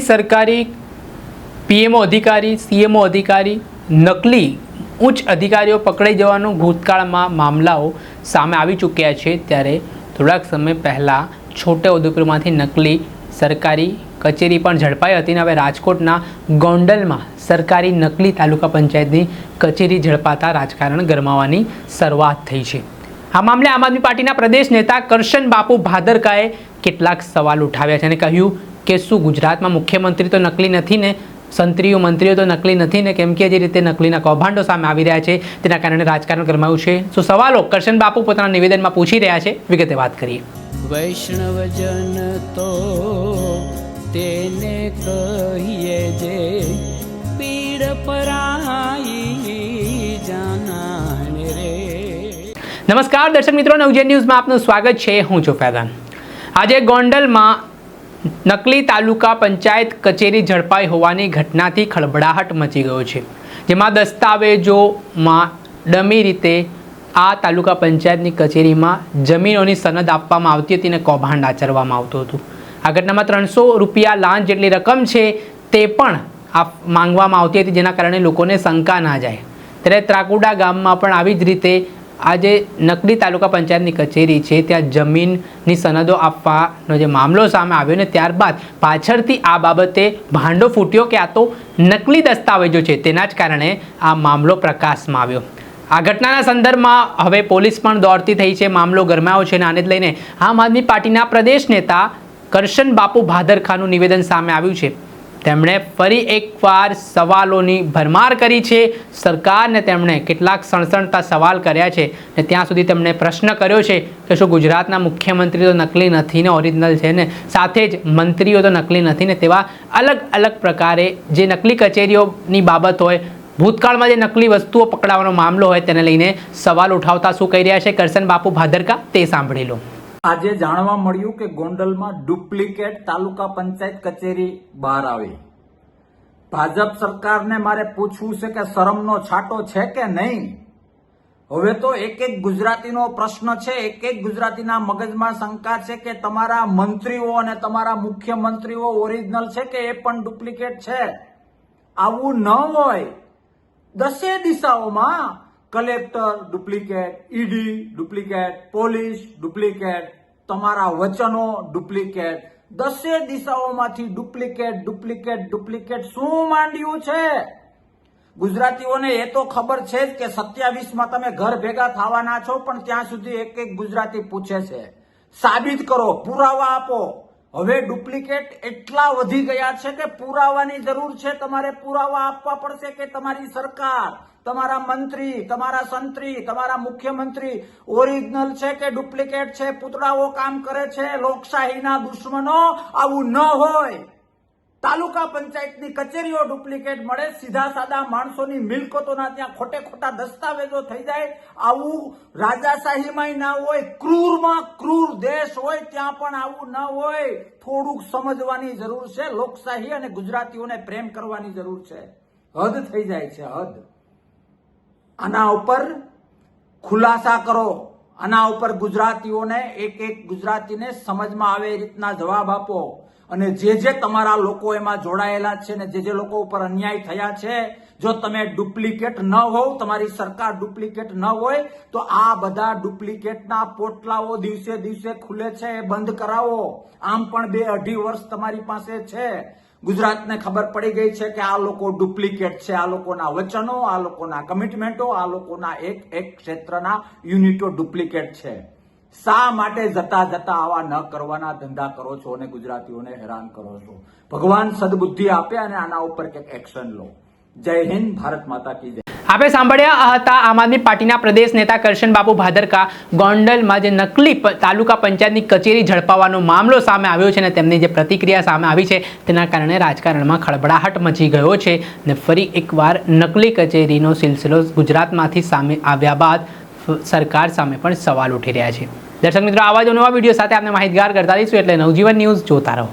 સરકારી પીએમઓ અધિકારી, સીએમઓ અધિકારી, નકલી ઉચ્ચ અધિકારીઓ પકડાઈ જવાનો ભૂતકાળમાં મામલાઓ સામે આવી ચૂક્યા છે. ત્યારે થોડાક સમય પહેલાં છોટાઉદેપુરમાંથી નકલી સરકારી કચેરી પણ ઝડપાઈ હતી અને હવે રાજકોટના ગોંડલમાં સરકારી નકલી તાલુકા પંચાયતની કચેરી ઝડપાતા રાજકારણ ગરમાવાની શરૂઆત થઈ છે. આ મામલે આમ આદમી પાર્ટીના પ્રદેશ નેતા કરશન બાપુ ભાદરકાએ કેટલાક સવાલ ઉઠાવ્યા છે અને કહ્યું કે શું ગુજરાતમાં મુખ્યમંત્રી તો નકલી નથી ને? સંત્રીઓ મંત્રીઓ તો નકલી નથી ને? કેમ કે જે રીતે નકલીના કૌભાંડો સામે આવી રહ્યા છે તેના કારણે રાજકારણ ગરમાયું છે. શું સવાલો? કરશન બાપુ પોતાના નિવેદનમાં પૂછી રહ્યા છે. વિગતે વાત કરીએ. વૈષ્ણવજન તો તેને કહીએ જે પીડ પરાઈ જાનાને રે. નમસ્કાર દર્શક મિત્રો નવજે ન્યૂઝમાં આપનું સ્વાગત છે. હું છું ફેદાન આજે ગોંડલમાં નકલી તાલુકા પંચાયત કચેરી ઝડપાઈ હોવાની ઘટનાથી ખળભળાહટ મચી ગયો છે. જેમાં દસ્તાવેજોમાં ડમી રીતે આ તાલુકા પંચાયતની કચેરીમાં જમીનોની સનદ આપવામાં આવતી હતી અને કૌભાંડ આચરવામાં આવતું હતું. આ ઘટનામાં ત્રણસો રૂપિયા લાંચ જેટલી રકમ છે તે પણ આ માંગવામાં આવતી હતી, જેના કારણે લોકોને શંકા ના જાય. ત્યારે ત્રાકુડા ગામમાં પણ આવી જ રીતે આ જે નકડી તાલુકા પંચાયતની કચેરી છે, ત્યાં જમીનની સનદો આપવાનો જે મામલો સામે આવ્યો ને ત્યારબાદ પાછળથી આ બાબતે ભાંડો ફૂટ્યો કે આ તો નકલી દસ્તાવેજો છે, તેના જ કારણે આ મામલો પ્રકાશમાં આવ્યો. આ ઘટનાના સંદર્ભમાં હવે પોલીસ પણ દોડતી થઈ છે, મામલો ગરમાયો છે અને આને લઈને આમ આદમી પાર્ટીના પ્રદેશ નેતા કરશન બાપુ ભાદરખાનું નિવેદન સામે આવ્યું છે. તેમણે ફરી એકવાર સવાલોની ભરમાર કરી છે. સરકારને તેમણે કેટલાક સણસણતા સવાલ કર્યા છે ને ત્યાં સુધી તેમણે પ્રશ્ન કર્યો છે કે શું ગુજરાતના મુખ્યમંત્રી તો નકલી નથી ને ઓરિજિનલ છે ને સાથે જ મંત્રીઓ તો નકલી નથી ને તેવા અલગ અલગ પ્રકારે જે નકલી કચેરીઓની બાબત હોય, ભૂતકાળમાં જે નકલી વસ્તુઓ પકડાવવાનો મામલો હોય તેને લઈને સવાલ ઉઠાવતા શું કહી રહ્યા છે કરશન બાપુ ભાદરકા તે સાંભળી લો. આજે જાણવા મળ્યું કે ગોંડલમાં ડુપ્લિકેટ તાલુકા પંચાયત કચેરી બહાર આવી. ભાજપ સરકારને મારે પૂછવું છે કે શરમનો છાંટો છે કે નહીં? હવે તો એક એક ગુજરાતીનો પ્રશ્ન છે, એક એક ગુજરાતીના મગજમાં શંકા છે કે તમારા મંત્રીઓ અને તમારા મુખ્યમંત્રીઓ ઓરિજિનલ છે કે એ પણ ડુપ્લિકેટ છે? આવું ન હોય. દસે દિશાઓમાં collector, duplicate, ED, duplicate, police, duplicate, તમારા વચનો, ડુપ્લિકેટ. દસે દિશાઓમાંથી ડુપ્લિકેટ ડુપ્લિકેટ ડુપ્લિકેટ શું માંડ્યું છે? ગુજરાતીઓને એ તો ખબર છે જ કે સત્યાવીસમાં તમે ઘર ભેગા થવાના છો, પણ ત્યાં સુધી એક એક ગુજરાતી પૂછે છે. સાબિત કરો, પુરાવા આપો. હવે ડુપ્લિકેટ એટલા વધી ગયા છે કે પુરાવાની જરૂર છે, તમારે પુરાવા આપવા પડશે કે તમારી સરકાર? તમારા મંત્રી, તમારા સંત્રી, તમારા મુખ્યમંત્રી ઓરિજિનલ છે કે ડુપ્લિકેટ છે? પુતળાઓ કામ કરે છે લોકશાહીના દુશ્મનો? આવું ન હોય. તાલુકા પંચાયતની કચેરીઓ ડુપ્લિકેટ મળે. સીધા સાદા માણસોની મિલકતોના ત્યાં ખોટે ખોટા દસ્તાવેજો થઈ જાય. આવું રાજાશાહીમાં ના હોય, ક્રૂરમાં ક્રૂર દેશ હોય, ત્યાં પણ આવું ન હોય. થોડુંક સમજવાની જરૂર છે. લોકશાહી અને ગુજરાતીઓને પ્રેમ કરવાની જરૂર છે. હદ થઈ જાય છે, હદ. આના ઉપર ખુલાસા કરો. આના ઉપર ગુજરાતીઓને એક એક ગુજરાતીને સમજમાં આવે એ રીતના જવાબ આપો. અને જે જે તમારા લોકો એમાં જોડાયેલા છે ને જે જે લોકો ઉપર અન્યાય થયા છે, જો તમે ડુપ્લિકેટ ન હોવ, તમારી સરકાર ડુપ્લિકેટ ન હોય, તો આ બધા ડુપ્લિકેટના પોટલાઓ દિવસે દિવસે ખુલે છે, એ બંધ કરાવો. આમ પણ બે અઢી વર્ષ તમારી પાસે છે. ગુજરાતને ખબર પડી ગઈ છે કે આ લોકો ડુપ્લિકેટ છે. આ લોકોના વચનો, આ લોકોના કમિટમેન્ટો, આ લોકોના એક એક ક્ષેત્રના યુનિટો ડુપ્લિકેટ છે. શા માટે જતા જતા આવા ન કરવાના ધંધા કરો છો અને ગુજરાતીઓને હેરાન કરો છો? ભગવાન સદબુદ્ધિ આપે અને આના ઉપર કંઈક એક્શન લો. જય હિન્દ, ભારત માતા કી જય. આપણે સાંભળ્યા હતા આમ આદમી પાર્ટીના પ્રદેશ નેતા કરશન બાબુ ભાદરકા ગોંડલમાં જે નકલી તાલુકા પંચાયતની કચેરી ઝડપાવવાનો મામલો સામે આવ્યો છે અને તેમની જે પ્રતિક્રિયા સામે આવી છે તેના કારણે રાજકારણમાં ખળબડાહટ મચી ગયો છે અને ફરી એકવાર નકલી કચેરીનો સિલસિલો ગુજરાતમાંથી સામે આવ્યા બાદ સરકાર સામે પણ સવાલ ઉઠી રહ્યા છે. દર્શક મિત્રો, આવા જ નવા વીડિયો સાથે આપણે માહિતગાર કરતા રહીશું. એટલે નવજીવન ન્યૂઝ જોતા રહો.